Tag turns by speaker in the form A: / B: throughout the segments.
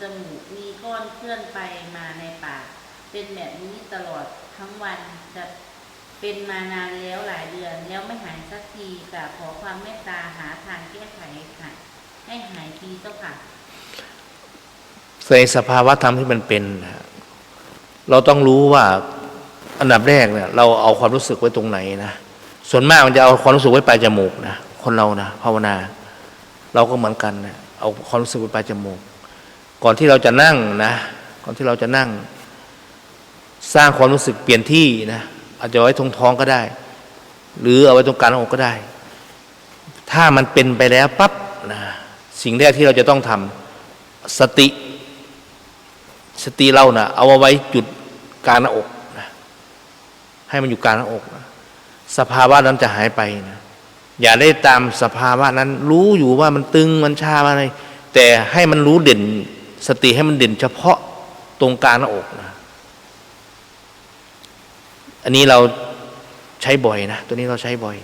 A: จมูกมีก้อนเคลื่อนไปมาในปาก เป็นแบบนี้ตลอดทั้งวันจะเป็นมานานแล้วหลายเดือนแล้วไม่หายสักทีกราบขอความเมตตาหาทางแก้ไขค่ะ ให้หายทีเจ้าค่ะ
B: ในสภาวะธรรมที่มันเป็น เราต้องรู้ว่าอันดับแรกเนี่ยเราเอาความรู้สึกไว้ตรงไหนนะส่วนมากมันจะเอาความรู้สึกไว้ปลายจมูกนะคนเรานะภาวนา เราก็เหมือนกันนะเอาความรู้สึกไว้ปลายจมูก ก่อนที่เราจะนั่งนะ ก่อนที่เราจะนั่ง สร้างความรู้สึกเปลี่ยนที่นะอาจจะไว้ตรงท้องก็ได้ หรือเอาไว้ตรงกลางอกก็ได้ ถ้ามันเป็นไปแล้วปั๊บนะสิ่งแรกที่เราจะต้องทำสติ สติเรานะ่ะ เอาไว้จุดกลางหน้าอกนะให้มันอยู่กลางหน้าอกนะสภาวะนั้นจะหายไปนะอย่าได้ตามสภาวะนั้น รู้อยู่ว่ามันตึงมันชาอะไรแต่ให้มันรู้เด่น สติให้มันเด่นเฉพาะตรงกลางหน้าอกนะอันนี้เราใช้บ่อยนะตัวนี้เราใช้บ่อย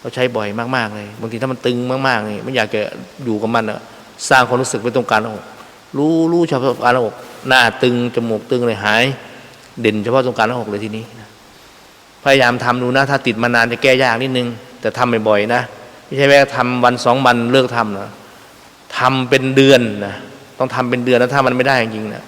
B: เราใช้บ่อยมากๆเลยบางทีถ้ามันตึงมากๆนี่ไม่อยากจะอยู่กับมันอะสร้างความรู้สึกไว้ตรงกลางหน้าอกรู้รู้เฉพาะกลางหน้าอกหน้าตึงจมูกตึงเลยหาย เด่นเฉพาะตรงกลางหน้าอกเลยทีนี้นะพยายามทำดูนะถ้าติดมานานจะแก้ยากนิดนึง แต่ทำบ่อยๆนะไม่ใช่แค่ทำวันสองวันเลิกทำนะทำเป็นเดือนนะ ต้องทำเป็นเดือนแล้วถ้ามันไม่ได้จริงๆนะ